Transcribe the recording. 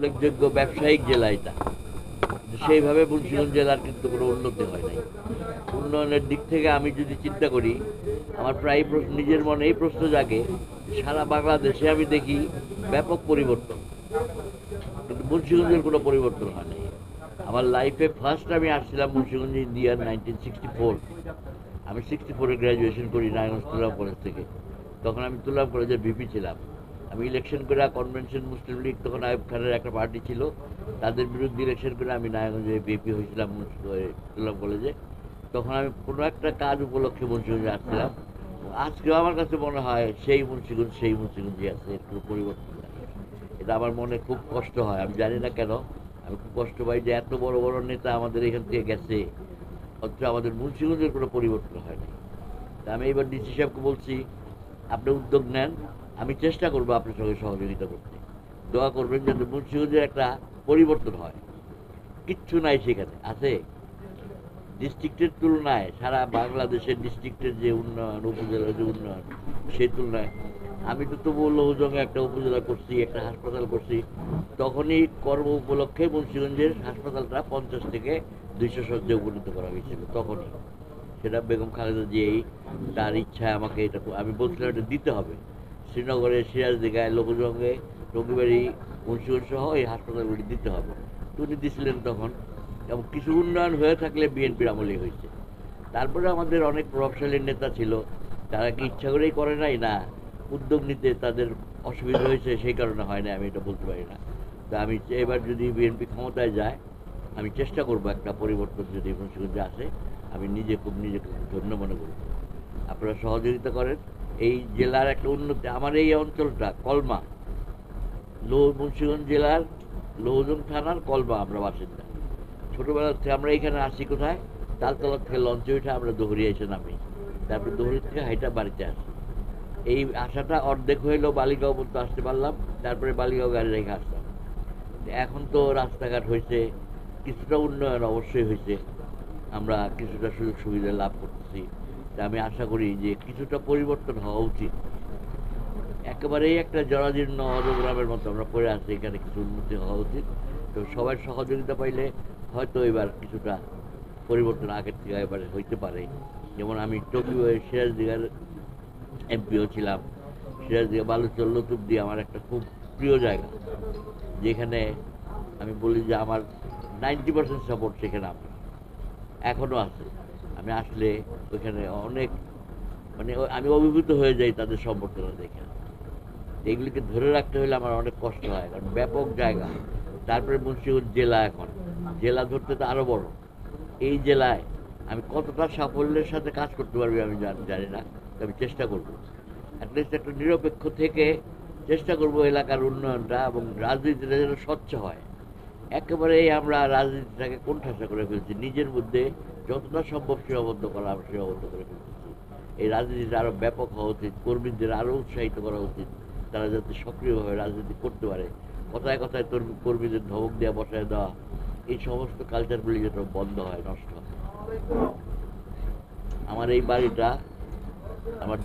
উল্লেখযোগ্য ব্যবসায়িক জেলা এটা। সেইভাবে মুন্সিগঞ্জ জেলার কিন্তু কোনো উন্নতি হয় নাই। উন্নয়নের দিক থেকে আমি যদি চিন্তা করি, আমার প্রায় নিজের মনে এই প্রশ্ন জাগে সারা বাংলাদেশে আমি দেখি ব্যাপক পরিবর্তন। কিন্তু মুন্সিগঞ্জের কোনো পরিবর্তন হয় নাই। আমার লাইফে ফার্স্ট আমি আসছিলাম মুন্সিগঞ্জ ইন্ডিয়ার নাইনটিন সিক্সটি ফোর আমি সিক্সটি ফোরে গ্র্যাজুয়েশন করি, নারায়ণগঞ্জ তুলাম কলেজ থেকে। তখন আমি তুলাম কলেজের ভিপি ছিলাম। আমি ইলেকশন করে কনভেনশন মুসলিম লীগ তখন আয়ুব খানের একটা পার্টি ছিল। তাদের বিরুদ্ধে ইলেকশন করে আমি নারায়ণগঞ্জে ভিপি হয়েছিলাম তুলাম কলেজে তখন আমি কোনো একটা কাজ উপলক্ষে মুন্সিগঞ্জে আসছিলাম। আজকেও আমার কাছে মনে হয় সেই মুন্সিগঞ্জ, সেই মুন্সিগঞ্জে আছে, একটু পরিবর্তন এটা আমার মনে খুব কষ্ট হয়, আমি জানি না কেন। আমি খুব কষ্ট পাই যে এত বড় বড় নেতা আমাদের এখান থেকে গেছে। অথচ আমাদের মুন্সিগঞ্জের কোনো পরিবর্তন হয়নি। তা আমি এবার ডিসি সাহেবকে বলছি, আপনি উদ্যোগ নেন। আমি চেষ্টা করব আপনার সঙ্গে সহযোগিতা করতে। দোয়া করবেন যাতে মুন্সিগঞ্জের একটা পরিবর্তন হয়। কিচ্ছু নাই সেখানে, আছে? ডিস্ট্রিক্টের তুলনায় সারা বাংলাদেশের ডিস্ট্রিক্টের যে উন্নয়ন, উপজেলার যে উন্নয়ন, সেই তুলনায় আমি তো তবু লৌজঙ্গে একটা উপজেলা করছি, একটা হাসপাতাল করছি, তখনই কর্ম উপলক্ষে মুন্সিগঞ্জের হাসপাতালটা পঞ্চাশ থেকে দুইশো শয্যে উপনীত করা হয়েছিল, তখনই। সেটা বেগম খালেদা জিয়াই তার ইচ্ছায় আমাকে এটা আমি বলছিলাম এটা দিতে হবে। শ্রীনগরে সিরাজদিঘায় লোকজঙ্গে রবিবারি মুন্সিগঞ্জ সহ এই হাসপাতালগুলি দিতে হবে। তো উনি দিছিলেন তখন। এবং কিছু উন্নয়ন হয়ে থাকলে বিএনপির আমলেই হয়েছে। তারপরে আমাদের অনেক প্রভাবশালী নেতা ছিল তারা কি ইচ্ছা করেই করে নাই না উদ্যোগ নিতে তাদের অসুবিধা হয়েছে, সেই কারণে হয় না আমি এটা বলতে পারি না। তা আমি এবার যদি বিএনপি ক্ষমতায় যায়, আমি চেষ্টা করব একটা পরিবর্তন যদি মুন্সিগঞ্জে আসে আমি নিজে খুব নিজেকে ধন্য মনে করি। আপনারা সহযোগিতা করেন। এই জেলার একটা উন্নতি আমার এই অঞ্চলটা, কলমা। লো মুন্সিগঞ্জ জেলার লৌজন থানার কলমা আমরা বাসিন্দা। ছোটোবেলা থেকে আমরা এখানে আসি কোথায়? তালতলা থেকে লঞ্চে উঠে আমরা দৌড়িয়ে এসে নামি। তারপরে দৌড়ি থেকে হাইটা বাড়িতে আসি। এই আসাটা অর্ধেক হইলেও বালিগাঁও পর্যন্ত আসতে পারলাম, তারপরে বালিগাঁও গাড়ি রেখে আসলাম। এখন তো রাস্তাঘাট হয়েছে কিছুটা উন্নয়ন অবশ্যই হয়েছে আমরা কিছুটা সুযোগ সুবিধা লাভ করতেছি। আমি আশা করি যে কিছুটা পরিবর্তন হওয়া উচিত। একেবারেই একটা জরাজীর্ণ, অজগ্রামের মতো আমরা পড়ে আছি, এখানে কিছু উন্নতি হওয়া উচিত। তো সবার সহযোগিতা পাইলে হয়তো এবার কিছুটা পরিবর্তন আগের থেকে এবারে হইতে পারে। যেমন আমি টোকিও সিরাজ দিঘার এমপিও ছিলাম। সিরাজ দিঘা বালুচর লতুবদি আমার একটা খুব প্রিয় জায়গা, যেখানে আমি বলি যে আমার নাইনটি পার্সেন্ট সাপোর্ট সেখানে আমার এখনও আছে। আমি আসলে ওইখানে অনেক মানে আমি অভিভূত হয়ে যাই তাদের সম্পর্কটা দেখে। এগুলিকে ধরে রাখতে হলে আমার অনেক কষ্ট হয়, কারণ ব্যাপক জায়গা। তারপরে মুন্সিগঞ্জ জেলা এখন। জেলা ধরতে তো আরও বড়। এই জেলায় আমি কতটা সাফল্যের সাথে কাজ করতে পারবি আমি জানি না আমি চেষ্টা করব। অ্যাটলিস্ট একটা নিরপেক্ষ থেকে চেষ্টা করব এলাকার উন্নয়নটা এবং রাজনীতিটা যেন স্বচ্ছ হয়। একেবারেই আমরা রাজনীতিটাকে কোণঠাসা করে ফেলছি। নিজের মধ্যে যতটা সম্ভব সীমাবদ্ধ করা, আমরা সীমাবদ্ধ করে ফেলতেছি এই রাজনীতিটা আরও ব্যাপক হওয়া উচিত, কর্মীদের আরও উৎসাহিত করা উচিত, তারা যাতে সক্রিয়ভাবে রাজনীতি করতে পারে। কথায় কথায় কর্মীদের ধমক দেওয়া বসায় দেওয়া, এই সমস্ত কালচারগুলি যেন বন্ধ হয়, নষ্ট হয়। আমার এই বাড়িটা, আমার